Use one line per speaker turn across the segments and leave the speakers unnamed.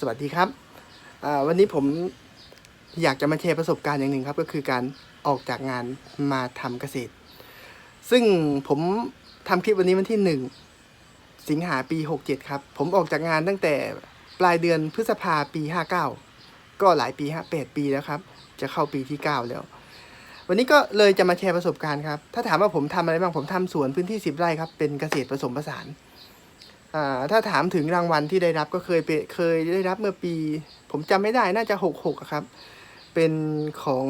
สวัสดีครับวันนี้ผมอยากจะมาแชร์ประสบการณ์อย่างหนึ่งครับ ก็คือการออกจากงานมาทำเกษตร ซึ่งผมทำคลิปวันนี้วันที่หนึ่งสิงหาปี 67 ครับ ผมออกจากงานตั้งแต่ปลายเดือนพฤษภาปี 59 ก็หลายปีฮะ8ปีแล้วครับ จะเข้าปีที่ 9 แล้ว วันนี้ก็เลยจะมาแชร์ประสบการณ์ครับ ถ้าถามว่าผมทำอะไรบ้างผมทำสวนพื้นที่ 10 ไร่ครับ เป็นเกษตรผสมผสาน ถ้าถามถึงรางวัลที่ได้รับก็เคยเปเคยได้รับเมื่อปี ผมจำไม่ได้น่าจะหกหกครับ เป็นของ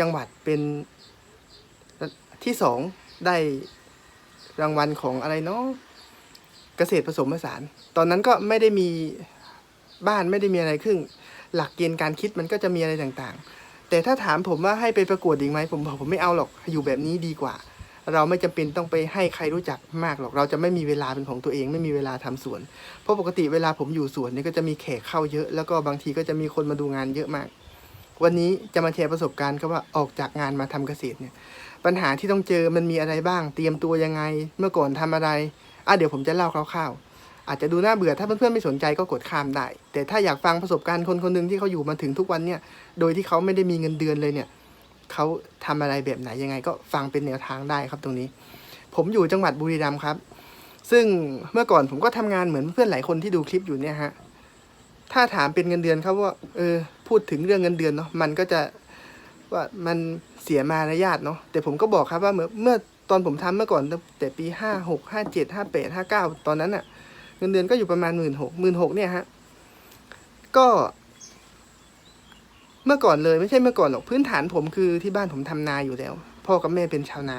จังหวัดเป็นที่สองได้รางวัลของอะไรเนาะเกษตรผสมผสาน ตอนนั้นก็ไม่ได้มีบ้านไม่ได้มีอะไรครึ่ง หลักเกณฑ์การคิดมันก็จะมีอะไรต่างๆ แต่ถ้าถามผมว่าให้ไปประกวดอีกไหมผมบอกผมไม่เอาหรอกอยู่แบบนี้ดีกว่า เราไม่จำเป็นต้องไปให้ใครรู้จักมากหรอกเราจะไม่มีเวลาเป็นของตัวเอง ไม่มีเวลาทำสวน เพราะปกติเวลาผมอยู่สวนเนี่ยก็จะมีแขกเข้าเยอะ แล้วก็บางทีก็จะมีคนมาดูงานเยอะมาก วันนี้จะมาแชร์ประสบการณ์ครับว่าออกจากงานมาทำเกษตรเนี่ยปัญหาที่ต้องเจอมันมีอะไรบ้าง เตรียมตัวยังไง เมื่อก่อนทำอะไรอะเดี๋ยวผมจะเล่าคร่าวๆ อาจจะดูน่าเบื่อถ้าเพื่อนๆไม่สนใจก็กดข้ามได้ แต่ถ้าอยากฟังประสบการณ์คนคนหนึ่งที่เขาอยู่มาถึงทุกวันเนี่ย โดยที่เขาไม่ได้มีเงินเดือนเลยเนี่ย เขาทำอะไรแบบไหนยังไง ก็ฟังเป็นแนวทางได้ครับตรงนี้ ผมอยู่จังหวัดบุรีรัมย์ครับ ซึ่งเมื่อก่อนผมก็ทำงานเหมือนเพื่อนหลายคนที่ดูคลิปอยู่เนี่ยฮะถ้าถามเป็นเงินเดือนครับว่าเออพูดถึงเรื่องเงินเดือนเนาะมันก็จะว่ามันเสียมารยาทเนาะแต่ผมก็บอกครับว่าเมื่อเมื่อตอนผมทำเมื่อก่อนแต่ปีห้าหกห้าเจ็ดห้าแปดห้าเก้าตอนนั้นอะเงินเดือนก็อยู่ประมาณหมื่นหกหมื่นหกเนี่ยฮะก็ เมื่อก่อนเลยไม่ใช่เมื่อก่อนหรอกพื้นฐานผมคือที่บ้านผมทำนาอยู่แล้ว พ่อกับแม่เป็นชาวนา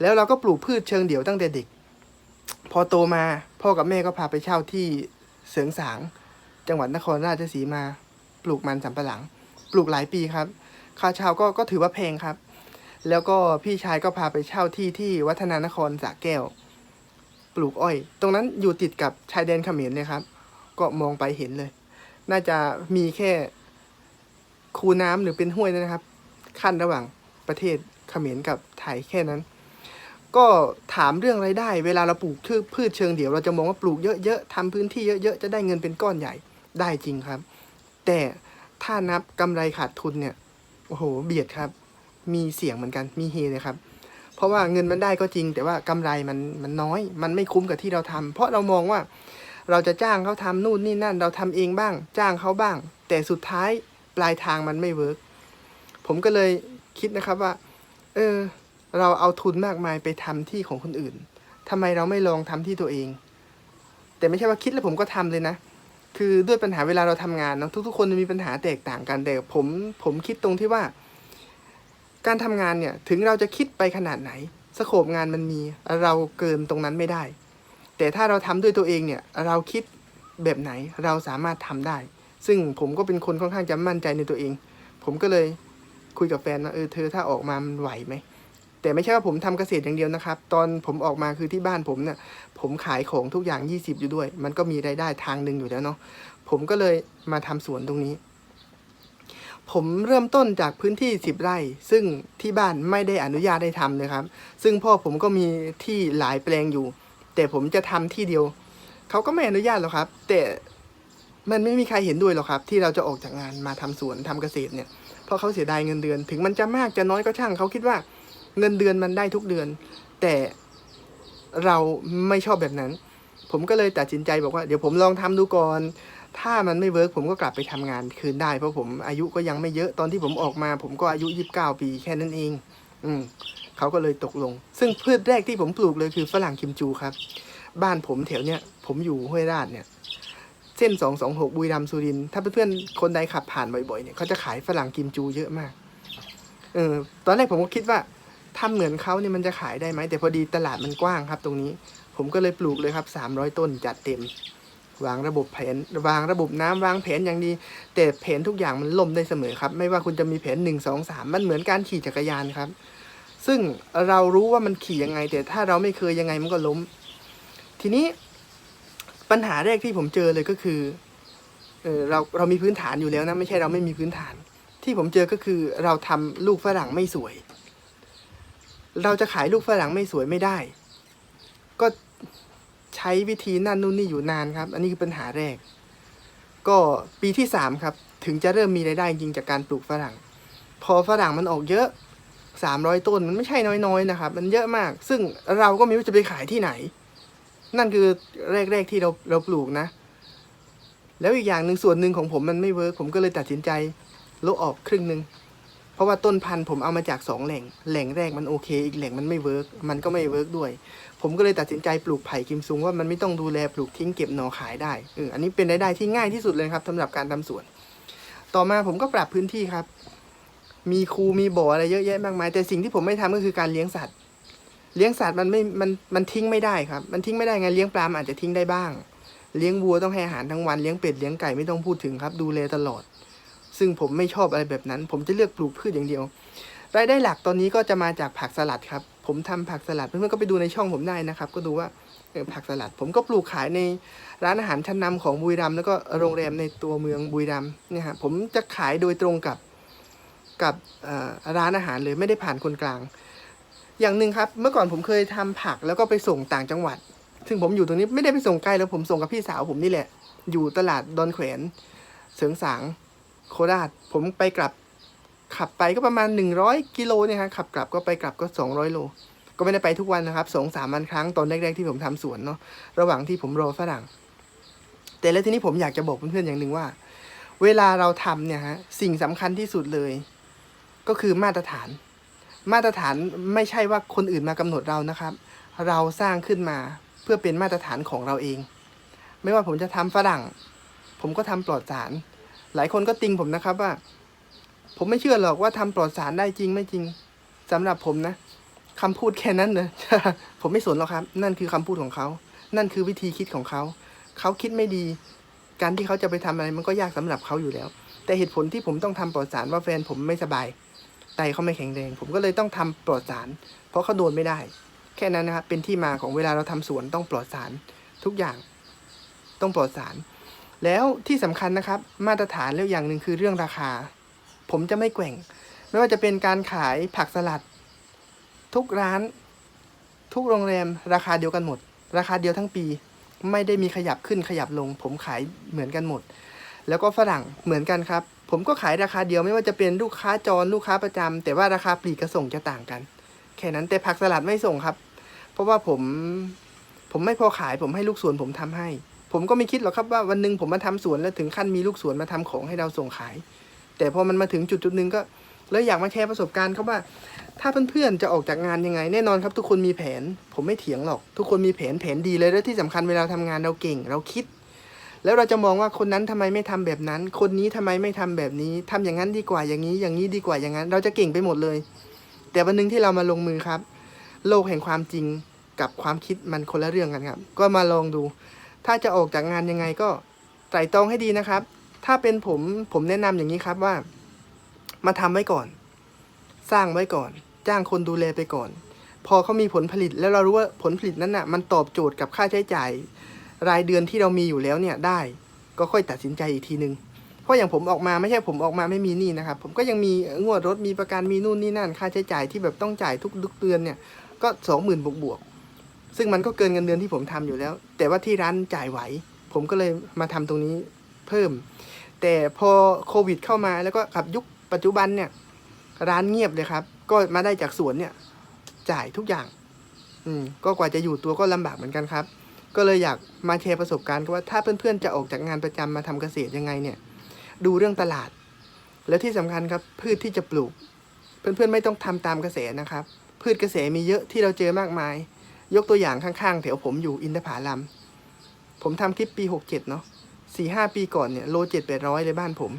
แล้วเราก็ปลูกพืชเชิงเดี่ยวตั้งแต่เด็ก พอโตมาพ่อกับแม่ก็พาไปเช่าที่เสริงสาง จังหวัดนครราชสีมา ปลูกมันสำปะหลัง ปลูกหลายปีครับ ค่าเช่าก็ก็ถือว่าแพงครับ แล้วก็พี่ชายก็พาไปเช่าที่ที่วัฒนานครสระแก้ว ปลูกอ้อย ตรงนั้นอยู่ติดกับชายแดนเขมรเลยครับ ก็มองไปเห็นเลย น่าจะมีแค่ คูน้ำหรือเป็นห้วยนะครับ ขั้นระหว่างประเทศเขมรกับไทยแค่นั้น ก็ถามเรื่องไรายได้ เวลาเราปลูกพืชพืชเชิงเดี่ยวเราจะมองว่าปลูกเยอะๆทำพื้นที่เยอะๆจะได้เงินเป็นก้อนใหญ่ได้จริงครับ แต่ถ้านับกำไรขาดทุนเนี่ยโอ้โหเบียดครับ มีเสียงเหมือนกันมีเฮเลยครับ เพราะว่าเงินมันได้ก็จริง แต่ว่ากำไรมันมันน้อย มันไม่คุ้มกับที่เราทำเพราะเรามองว่าเราจะจ้างเขาทำนู่นนี่นั่น เราทำเองบ้าง จ้างเขาบ้าง แต่สุดท้าย ปลายทางมันไม่เวิร์กผมก็เลยคิดนะครับว่า เออ เราเอาทุนมากมายไปทำที่ของคนอื่นทำไมเราไม่ลองทำที่ตัวเอง แต่ไม่ใช่ว่าคิดแล้วผมก็ทำเลยนะ คือด้วยปัญหาเวลาเราทำงานเนาะทุกๆ คนมีปัญหาแตกต่างกันแต่ผมผมคิดตรงที่ว่า การทำงานเนี่ยถึงเราจะคิดไปขนาดไหนสโคปงานมันมีเราเกินตรงนั้นไม่ได้ แต่ถ้าเราทำด้วยตัวเองเนี่ย เราคิดแบบไหนเราสามารถทำได้ ซึ่งผมก็เป็นคนค่อนข้างจะมั่นใจในตัวเอง ผมก็เลยคุยกับแฟนว่าเออเธอถ้าออกมามันไหวไหมแต่ไม่ใช่ว่าผมทำเกษตรอย่างเดียวนะครับ ตอนผมออกมาคือที่บ้านผมเนี่ยผมขายของทุกอย่าง 20 อยู่ด้วย มันก็มีรายได้ทางหนึ่งอยู่แล้วเนาะผมก็เลยมาทำสวนตรงนี้ ผมเริ่มต้นจากพื้นที่ 10 ไร่ ซึ่งที่บ้านไม่ได้อนุญาตให้ทำเลยครับ ซึ่งพ่อผมก็มีที่หลายแปลงอยู่ แต่ผมจะทำที่เดียวเขาก็ไม่อนุญาตหรอกครับ แต่ มันไม่มีใครเห็นด้วยหรอกครับ ที่เราจะออกจากงานมาทำสวนทำเกษตรเนี่ยเพราะเขาเสียดายเงินเดือน ถึงมันจะมากจะน้อยก็ช่างเขาคิดว่าเงินเดือนมันได้ทุกเดือน แต่เราไม่ชอบแบบนั้น ผมก็เลยตัดสินใจบอกว่าเดี๋ยวผมลองทำดูก่อนถ้ามันไม่เวิร์กผมก็กลับไปทำงานคืนได้ เพราะผมอายุก็ยังไม่เยอะตอนที่ผมออกมา ผมก็อายุยี่สิบเก้าปีแค่นั้นเอง อืมเขาก็เลยตกลง ซึ่งพืชแรกที่ผมปลูกเลยคือฝรั่งกิมจูครับ บ้านผมแถวเนี้ยผมอยู่ห้วยราชเนี่ย เส้นสองสองหกบุรีรัมย์สุรินทร์ถ้าเพื่อนๆคนใดขับผ่านบ่อยๆเนี่ยเขาจะขายฝรั่งกิมจูเยอะมากเออตอนแรกผมก็คิดว่าทำเหมือนเขาเนี่ยมันจะขายได้ไหมแต่พอดีตลาดมันกว้างครับ ตรงนี้ ผมก็เลยปลูกเลยครับสามร้อยต้นจัดเต็ม วางระบบแผนวางระบบน้ำวางแผนอย่างดี แต่แผนทุกอย่างมันล่มได้เสมอครับ ไม่ว่าคุณจะมีแผนหนึ่งสองสามมันเหมือนการขี่จักรยานครับ ซึ่งเรารู้ว่ามันขี่ยังไง แต่ถ้าเราไม่เคยยังไงมันก็ล้ม ทีนี้ ปัญหาแรกที่ผมเจอเลยก็คือเออเราเรามีพื้นฐานอยู่แล้วนะไม่ใช่เราไม่มีพื้นฐาน ที่ผมเจอก็คือเราทำลูกฝรั่งไม่สวย เราจะขายลูกฝรั่งไม่สวยไม่ได้ ก็ใช้วิธีนั่นนู่นนี่อยู่นานครับ อันนี้คือปัญหาแรก ก็ปีที่สามครับ ถึงจะเริ่มมีรายได้จริงจากการปลูกฝรั่ง พอฝรั่งมันออกเยอะสามร้อยต้นมันไม่ใช่น้อยๆนะครับ มันเยอะมาก ซึ่งเราก็ไม่รู้จะไปขายที่ไหน นั่นคือแรกๆที่เราเราปลูกนะ แล้วอีกอย่างหนึ่งส่วนหนึ่งของผมมันไม่เวิร์กผมก็เลยตัดสินใจลบออกครึ่งหนึ่งเพราะว่าต้นพันธุ์ผมเอามาจากสองแหล่ง แหล่งแรกมันโอเค อีกแหล่งมันไม่เวิร์กมันก็ไม่เวิร์กด้วย ผมก็เลยตัดสินใจปลูกไผ่กิมซุงว่ามันไม่ต้องดูแลปลูกทิ้งเก็บหน่อขายได้เอออันนี้เป็นรายได้ที่ง่ายที่สุดเลยครับสำหรับการทำสวน ต่อมาผมก็ปรับพื้นที่ครับ มีคูมีบ่ออะไรเยอะแยะมากมาย แต่สิ่งที่ผมไม่ทำก็คือการเลี้ยงสัตว์ เลี้ยงสัตว์มันไม่ มัน มันทิ้งไม่ได้ครับ มันทิ้งไม่ได้ไง เลี้ยงปลามอาจจะทิ้งได้บ้าง เลี้ยงวัวต้องให้อาหารทั้งวัน เลี้ยงเป็ด เลี้ยงไก่ไม่ต้องพูดถึงครับ ดูแลตลอด ซึ่งผมไม่ชอบอะไรแบบนั้น ผมจะเลือกปลูกพืชอย่างเดียว รายได้หลักตอนนี้ก็จะมาจากผักสลัดครับ ผมทำผักสลัด เพื่อนๆก็ไปดูในช่องผมได้นะครับ ก็ดูว่าผักสลัด ผมก็ปลูกขายในร้านอาหารชั้นนำของบุรีรัมย์แล้วก็โรงแรมในตัวเมืองบุรีรัมย์เนี่ยฮะ ผมจะขายโดยตรงกับกับเอ่อร้านอาหารเลยไม่ได้ผ่านคนกลาง อย่างหนึ่งครับ เมื่อก่อนผมเคยทำผักแล้วก็ไปส่งต่างจังหวัด ซึ่งผมอยู่ตรงนี้ไม่ได้ไปส่งไกลแล้วผมส่งกับพี่สาวผมนี่แหละ อยู่ตลาดดอนแขวนเสริงสางโคราชผมไปกลับขับไปก็ประมาณหนึ่งร้อยกิโลเนี่ยครับขับกลับก็ไปกลับก็สองร้อยโล ก็ไม่ได้ไปทุกวันนะครับสองสามวันครั้งตอนแรกๆที่ผมทำสวนเนาะระหว่างที่ผมรอฝรั่ง แต่แล้วทีนี้ผมอยากจะบอกเพื่อนๆอย่างหนึ่งว่า เวลาเราทำเนี่ยฮะสิ่งสำคัญที่สุดเลย ก็คือมาตรฐาน มาตรฐานไม่ใช่ว่าคนอื่นมากำหนดเรานะครับ เราสร้างขึ้นมาเพื่อเป็นมาตรฐานของเราเอง ไม่ว่าผมจะทำฝรั่ง ผมก็ทำปลอดสาร หลายคนก็ติงผมนะครับว่า ผมไม่เชื่อหรอกว่าทำปลอดสารได้จริงไม่จริงสำหรับผมนะคำพูดแค่นั้นเลยผมไม่สนหรอกครับ นั่นคือคำพูดของเขา นั่นคือวิธีคิดของเขา เขาคิดไม่ดี การที่เขาจะไปทำอะไรมันก็ยากสำหรับเขาอยู่แล้ว แต่เหตุผลที่ผมต้องทำปลอดสารว่าแฟนผมไม่สบาย ไตเขาไม่แข็งแรง ผมก็เลยต้องทำปลอดสาร เพราะเขาโดนไม่ได้ แค่นั้นนะครับเป็นที่มาของเวลาเราทำสวนต้องปลอดสารทุกอย่างต้องปลอดสาร แล้วที่สำคัญนะครับ มาตรฐานแล้วอย่างหนึ่งคือเรื่องราคา ผมจะไม่แกว่ง ไม่ว่าจะเป็นการขายผักสลัด ทุกร้าน ทุกโรงแรม ราคาเดียวกันหมด ราคาเดียวทั้งปี ไม่ได้มีขยับขึ้นขยับลง ผมขายเหมือนกันหมด แล้วก็ฝรั่งเหมือนกันครับ ผมก็ขายราคาเดียวไม่ว่าจะเป็นลูกค้าจรลูกค้าประจำแต่ว่าราคาปลีกกระส่งจะต่างกัน แค่นั้นแต่ผักสลัดไม่ส่งครับ เพราะว่าผมผมไม่พอขายผมให้ลูกสวนผมทำให้ ผมก็ไม่คิดหรอกครับว่าวันหนึ่งผมมาทำสวนแล้วถึงขั้นมีลูกสวนมาทำของให้เราส่งขาย แต่พอมันมาถึงจุดจุดหนึ่งก็เลยอยากมาแชร์ประสบการณ์ครับว่า ถ้าเพื่อนๆจะออกจากงานยังไง แน่นอนครับ ทุกคนมีแผน ผมไม่เถียงหรอก ทุกคนมีแผนแผนดีเลยและที่สำคัญเวลาทำงานเราเก่ง เราคิด แล้วเราจะมองว่าคนนั้นทำไมไม่ทำแบบนั้น คนนี้ทำไมไม่ทำแบบนี้ทำอย่างนั้นดีกว่าอย่างนี้ อย่างนี้ดีกว่าอย่างนั้น เราจะเก่งไปหมดเลย แต่วันหนึ่งที่เรามาลงมือครับ โลกแห่งความจริงกับความคิดมันคนละเรื่องกันครับ ก็มาลองดู ถ้าจะออกจากงานยังไงก็ไตร่ตรองให้ดีนะครับ ถ้าเป็นผมผมแนะนำอย่างนี้ครับว่า มาทำไว้ก่อน สร้างไว้ก่อน จ้างคนดูแลไปก่อน พอเขามีผลผลิตแล้วเรารู้ว่าผลผลิตนั้นน่ะ มันตอบโจทย์กับค่าใช้จ่าย รายเดือนที่เรามีอยู่แล้วเนี่ยได้ ก็ค่อยตัดสินใจอีกทีนึง เพราะอย่างผมออกมาไม่ใช่ผมออกมาไม่มีหนี้นะครับ ผมก็ยังมีงวดรถมีประกันมีนู่นนี่นั่น ค่าใช้จ่ายที่แบบต้องจ่ายทุกๆเดือนเนี่ยก็สองหมื่นบวกบวกๆซึ่งมันก็เกินเงินเดือนที่ผมทำอยู่แล้ว แต่ว่าที่ร้านจ่ายไหว ผมก็เลยมาทำตรงนี้เพิ่ม แต่พอโควิดเข้ามาแล้วก็กับยุคปัจจุบันเนี่ยร้านเงียบเลยครับ ก็มาได้จากสวนเนี่ย จ่ายทุกอย่าง อืมก็กว่าจะอยู่ตัวก็ลำบากเหมือนกันครับ ก็เลยอยากมาแชร์ประสบการณ์ว่าถ้าเพื่อนๆจะออกจากงานประจำมาทำเกษตรยังไงเนี่ย ดูเรื่องตลาด แล้วที่สำคัญครับพืชที่จะปลูก เพื่อนๆไม่ต้องทำตามกระแสนะครับ พืชกระแสมีเยอะที่เราเจอมากมาย ยกตัวอย่างข้างๆแถวผมอยู่อินทผาลัมผมทำคลิปปีหกเจ็ดเนาะสี่ห้าปีก่อนเนี่ยโลเจ็ดแปดร้อยเลยบ้านผม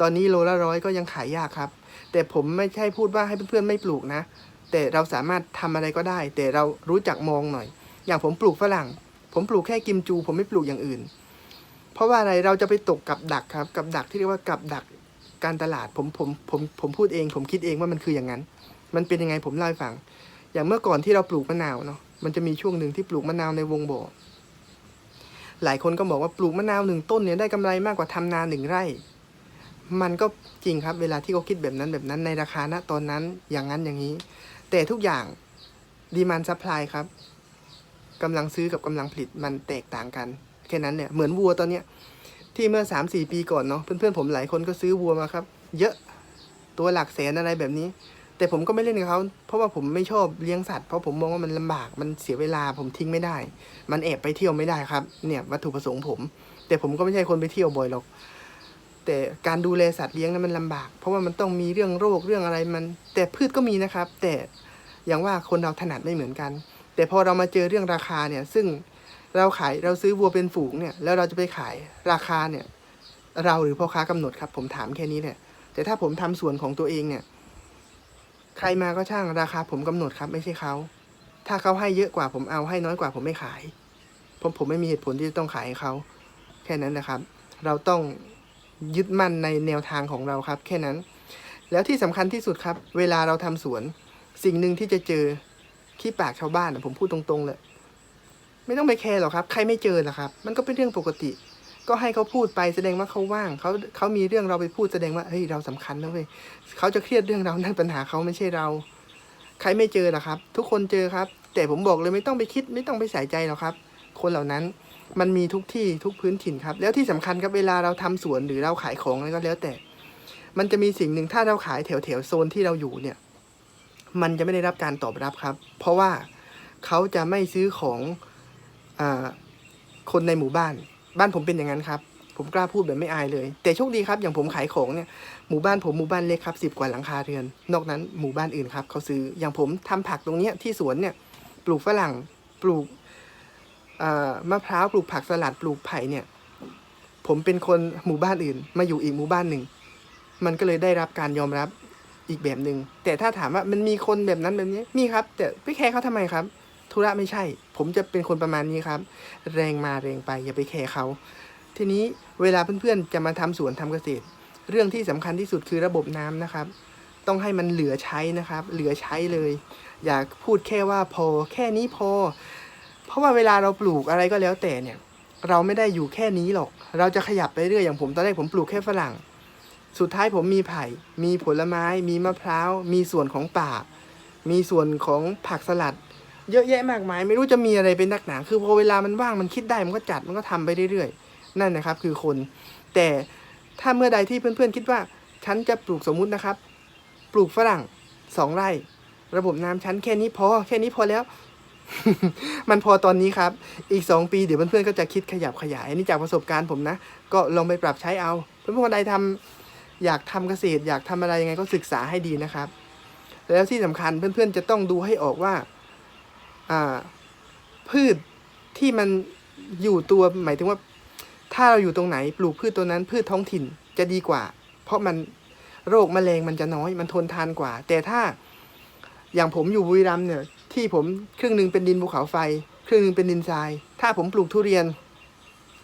ตอนนี้โลละร้อยก็ยังขายยากครับ แต่ผมไม่ใช่พูดว่าให้เพื่อนๆไม่ปลูกนะ แต่เราสามารถทำอะไรก็ได้ แต่เรารู้จักมองหน่อย อย่างผมปลูกฝรั่ง ผมปลูกแค่กิมจู ผมไม่ปลูกอย่างอื่น เพราะว่าอะไรเราจะไปตกกับดักครับ กับดักที่เรียกว่ากับดักการตลาดผมผมผมผมพูดเอง ผมคิดเองว่ามันคืออย่างนั้น มันเป็นยังไงผมเล่าให้ฟัง อย่างเมื่อก่อนที่เราปลูกมะนาวเนาะมันจะมีช่วงหนึ่งที่ปลูกมะนาวในวงบ่อหลายคนก็บอกว่าปลูกมะนาวหนึ่งต้นเนี่ยได้กำไรมากกว่าทำนาหนึ่งไร่ มันก็จริงครับ เวลาที่เขาคิดแบบนั้นแบบนั้นในราคาณตอนนั้นอย่างนั้นอย่างนี้ แต่ทุกอย่างดีมันซัพพลายครับ กำลังซื้อกับกำลังผลิตมันแตกต่างกันแค่นั้นเนี่ยเหมือนวัวตอนเนี้ยที่เมื่อสามสี่ปีก่อนเนาะเพื่อนๆผมหลายคนก็ซื้อวัวมาครับ เยอะตัวหลักแสนอะไรแบบนี้ แต่ผมก็ไม่เล่นกับเขาเพราะว่าผมไม่ชอบเลี้ยงสัตว์เพราะผมมองว่ามันลำบากมันเสียเวลาผมทิ้งไม่ได้ มันแอบไปเที่ยวไม่ได้ครับเนี่ยวัตถุประสงค์ผม แต่ผมก็ไม่ใช่คนไปเที่ยวบ่อยหรอก แต่การดูแลสัตว์เลี้ยงนั้นมันลำบาก เพราะว่ามันต้องมีเรื่องโรคเรื่องอะไรมัน แต่พืชก็มีนะครับ แต่อย่างว่าคนเราถนัดไม่เหมือนกัน แต่พอเรามาเจอเรื่องราคาเนี่ยซึ่งเราขายเราซื้อวัวเป็นฝูงเนี่ยแล้วเราจะไปขายราคาเนี่ยเราหรือพ่อค้ากำหนดครับ ผมถามแค่นี้แหละแต่ถ้าผมทำส่วนของตัวเองเนี่ย ใครมาก็ช่างราคาผมกำหนดครับ ไม่ใช่เขาถ้าเขาให้เยอะกว่าผมเอาให้น้อยกว่าผมไม่ขายผมผมไม่มีเหตุผลที่จะต้องขายให้เขาแค่นั้นนะครับ เราต้องยึดมั่นในแนวทางของเราครับ แค่นั้น แล้วที่สำคัญที่สุดครับ เวลาเราทำสวน สิ่งหนึ่งที่จะเจอ ขี้ปากชาวบ้านนะผมพูดตรงๆเลย ไม่ต้องไปแคร์หรอกครับ ใครไม่เจอหรอกครับ มันก็เป็นเรื่องปกติ ก็ให้เขาพูดไปแสดงว่าเขาว่างเขาเขามีเรื่องเราไปพูดแสดงว่าเฮ้ยเราสำคัญนะเว้ยเขาจะเครียดเรื่องเรานั่นปัญหาเขาไม่ใช่เรา ใครไม่เจอหรอกครับ ทุกคนเจอครับ แต่ผมบอกเลยไม่ต้องไปคิดไม่ต้องไปใส่ใจหรอกครับ คนเหล่านั้นมันมีทุกที่ทุกพื้นถิ่นครับ แล้วที่สำคัญครับเวลาเราทำสวนหรือเราขายของอะไรก็แล้วแต่ มันจะมีสิ่งหนึ่งถ้าเราขายแถวแถวโซนที่เราอยู่เนี่ย มันจะไม่ได้รับการตอบรับครับ เพราะว่าเขาจะไม่ซื้อของอคนในหมู่บ้าน บ้านผมเป็นอย่างนั้นครับ ผมกล้าพูดแบบไม่อายเลย แต่โชคดีครับอย่างผมขายของเนี่ยหมู่บ้านผมหมู่บ้านเล็กครับสิบกว่าหลังคาเรือน นอกนั้นหมู่บ้านอื่นครับเขาซื้ออย่างผมทำผักตรงเนี้ยที่สวนเนี่ยปลูกฝรั่งปลูกมะพร้าวปลูกผักสลัดปลูกไผ่เนี่ย ผมเป็นคนหมู่บ้านอื่น มาอยู่อีกหมู่บ้านหนึ่ง มันก็เลยได้รับการยอมรับ อีกแบบหนึ่งแต่ถ้าถามว่ามันมีคนแบบนั้นแบบนี้มีครับ แต่ไปแคร์เขาทำไมครับธุระไม่ใช่ ผมจะเป็นคนประมาณนี้ครับ แรงมาแรงไปอย่าไปแคร์เขาทีนี้เวลาเพื่อนๆจะมาทำสวนทำเกษตร เรื่องที่สำคัญที่สุดคือระบบน้ำนะครับ ต้องให้มันเหลือใช้นะครับ เหลือใช้เลย อย่าพูดแค่ว่าพอ แค่นี้พอ เพราะว่าเวลาเราปลูกอะไรก็แล้วแต่เนี่ย เราไม่ได้อยู่แค่นี้หรอก เราจะขยับไปเรื่อยอย่างผมตอนแรกผมปลูกแค่ฝรั่ง สุดท้ายผมมีไผ่ มีผลไม้ มีมะพร้าว มีส่วนของป่า มีส่วนของผักสลัด เยอะแยะมากมาย ไม่รู้จะมีอะไรเป็นนักหนาคือพอเวลามันว่างมันคิดได้มันก็จัดมันก็ทำไปเรื่อยๆ นั่นนะครับคือคน แต่ถ้าเมื่อใดที่เพื่อนๆคิดว่าฉันจะปลูกสมมุตินะครับ ปลูกฝรั่งสองไร่ ระบบน้ำชั้นแค่นี้พอแค่นี้พอแล้ว มันพอตอนนี้ครับ อีกสองปีเดี๋ยวเพื่อนๆก็จะคิดขยับขยายอันนี้จากประสบการณ์ผมนะ ก็ลองไปปรับใช้เอาเพื่อนๆคนใดทำ อยากทำเกษตร อยากทำอะไรยังไงก็ศึกษาให้ดีนะครับ แล้วที่สำคัญเพื่อนๆจะต้องดูให้ออกว่าอ่าพืชที่มันอยู่ตัวหมายถึงว่าถ้าเราอยู่ตรงไหนปลูกพืชตัวนั้น พืชท้องถิ่นจะดีกว่า เพราะมันโรคแมลงมันจะน้อย มันทนทานกว่า แต่ถ้าอย่างผมอยู่บุรีรัมย์เนี่ย ที่ผมครึ่งหนึ่งเป็นดินภูเขาไฟ ครึ่งหนึ่งเป็นดินทราย ถ้าผมปลูกทุเรียน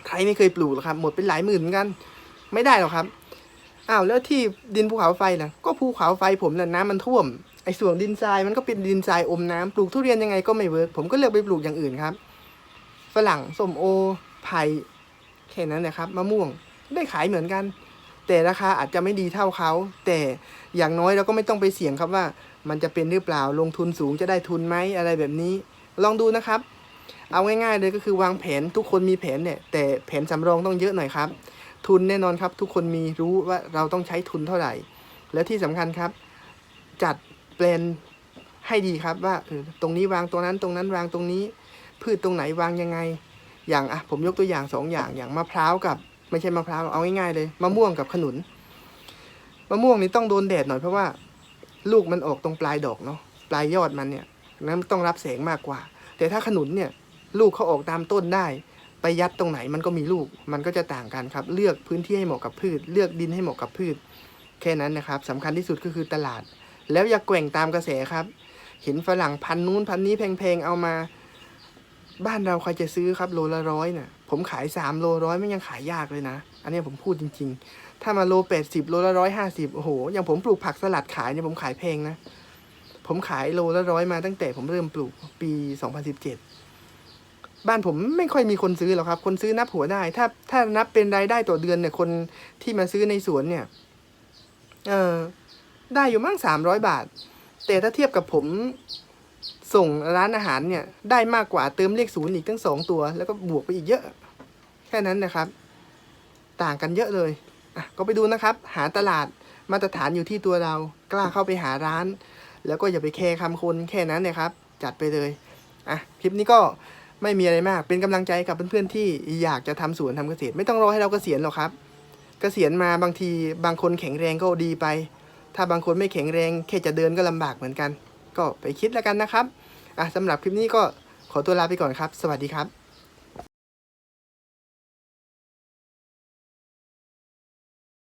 ใครไม่เคยปลูกหรอกครับ หมดเป็นหลายหมื่นเหมือนกัน ไม่ได้หรอกครับ อ้าวแล้วที่ดินภูเขาไฟล่ะ ก็ภูเขาไฟผมน่ะน้ำมันท่วมไอ้ส่วนดินทรายมันก็เป็นดินทรายอมน้ำปลูกทุเรียนยังไงก็ไม่เวิร์กผมก็เลือกไปปลูกอย่างอื่นครับฝรั่งส้มโอไผ่แค่นั้นนะครับมะม่วงได้ขายเหมือนกัน แต่ราคาอาจจะไม่ดีเท่าเขา แต่อย่างน้อยเราก็ไม่ต้องไปเสี่ยงครับว่า มันจะเป็นหรือเปล่าลงทุนสูงจะได้ทุนไหมอะไรแบบนี้ ลองดูนะครับ เอาง่ายๆเลยก็คือวางแผนทุกคนมีแผนเนี่ยแต่แผนสำรองต้องเยอะหน่อยครับ ทุนแน่นอนครับ ทุกคนมีรู้ว่าเราต้องใช้ทุนเท่าไหร่ และที่สำคัญครับ จัดแปลนให้ดีครับว่าตรงนี้วางตรงนั้นตรงนั้นวางตรงนี้ พืชตรงไหนวางยังไง อย่างอะผมยกตัวอย่างสองอย่างอย่างมะพร้าวกับ ไม่ใช่มะพร้าวเอาง่ายๆเลยมะม่วงกับขนุนมะม่วงนี่ต้องโดนแดดหน่อยเพราะว่า ลูกมันออกตรงปลายดอกเนาะปลายยอดมันเนี่ยนั้นต้องรับแสงมากกว่า แต่ถ้าขนุนเนี่ย ลูกเขาออกตามต้นได้ ไปยัดตรงไหนมันก็มีลูก มันก็จะต่างกันครับ เลือกพื้นที่ให้เหมาะกับพืช เลือกดินให้เหมาะกับพืช แค่นั้นนะครับสำคัญที่สุดก็คือตลาด แล้วอย่าแกว่งตามกระแสครับ เห็นฝรั่งพันนู้นพันนี้แพงๆเอามา บ้านเราใครจะซื้อครับโลละร้อยน่ะ ผมขายสามโลร้อยไม่ยังขายยากเลยนะ อันนี้ผมพูดจริง ๆ ถ้ามาโลแปดสิบโลละร้อยห้าสิบโอ้โห อย่างผมปลูกผักสลัดขายเนี่ยผมขายแพงนะ ผมขายโลละร้อยมาตั้งแต่ผมเริ่มปลูกปีสองพันสิ บ้านผมไม่ค่อยมีคนซื้อหรอกครับ คนซื้อนับหัวได้ ถ้าถ้านับเป็นรายได้ต่อเดือนเนี่ยคนที่มาซื้อในสวนเนี่ย เออได้อยู่มั่งสามร้อยบาท แต่ถ้าเทียบกับผมส่งร้านอาหารเนี่ย ได้มากกว่าเติมเลขศูนย์อีกตั้งสองตัว แล้วก็บวกไปอีกเยอะ แค่นั้นนะครับ ต่างกันเยอะเลยอะก็ไปดูนะครับ หาตลาดมาตรฐานอยู่ที่ตัวเรา กล้าเข้าไปหาร้าน แล้วก็อย่าไปแคร์คำคนแค่นั้นนี่ยครับ จัดไปเลยอะคลิปนี้ก็ ไม่มีอะไรมาก เป็นกำลังใจกับเพื่อนๆที่อยากจะทำสวนทำเกษตร ไม่ต้องรอให้เราเกษียณหรอกครับ เกษียณมาบางทีบางคนแข็งแรงก็ดีไป ถ้าบางคนไม่แข็งแรงแค่จะเดินก็ลำบากเหมือนกัน ก็ไปคิดแล้วกันนะครับอะสำหรับคลิปนี้ก็ขอตัวลาไปก่อนครับ สวัสดีครับ